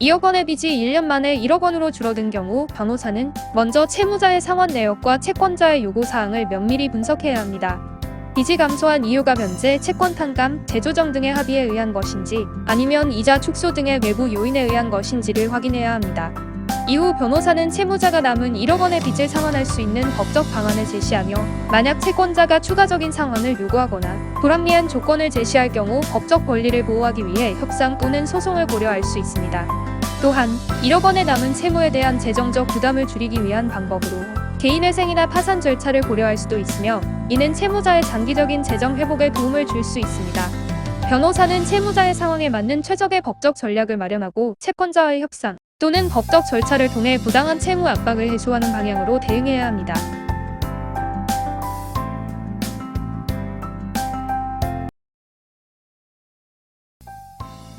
2억 원의 빚이 1년 만에 1억 원으로 줄어든 경우 변호사는 먼저 채무자의 상환 내역과 채권자의 요구 사항을 면밀히 분석해야 합니다. 빚이 감소한 이유가 변제, 채권 탕감, 재조정 등의 합의에 의한 것인지 아니면 이자 축소 등의 외부 요인에 의한 것인지를 확인해야 합니다. 이후 변호사는 채무자가 남은 1억 원의 빚을 상환할 수 있는 법적 방안을 제시하며 만약 채권자가 추가적인 상환을 요구하거나 불합리한 조건을 제시할 경우 법적 권리를 보호하기 위해 협상 또는 소송을 고려할 수 있습니다. 또한 1억 원의 남은 채무에 대한 재정적 부담을 줄이기 위한 방법으로 개인회생이나 파산 절차를 고려할 수도 있으며 이는 채무자의 장기적인 재정 회복에 도움을 줄 수 있습니다. 변호사는 채무자의 상황에 맞는 최적의 법적 전략을 마련하고 채권자와의 협상 또는 법적 절차를 통해 부당한 채무 압박을 해소하는 방향으로 대응해야 합니다.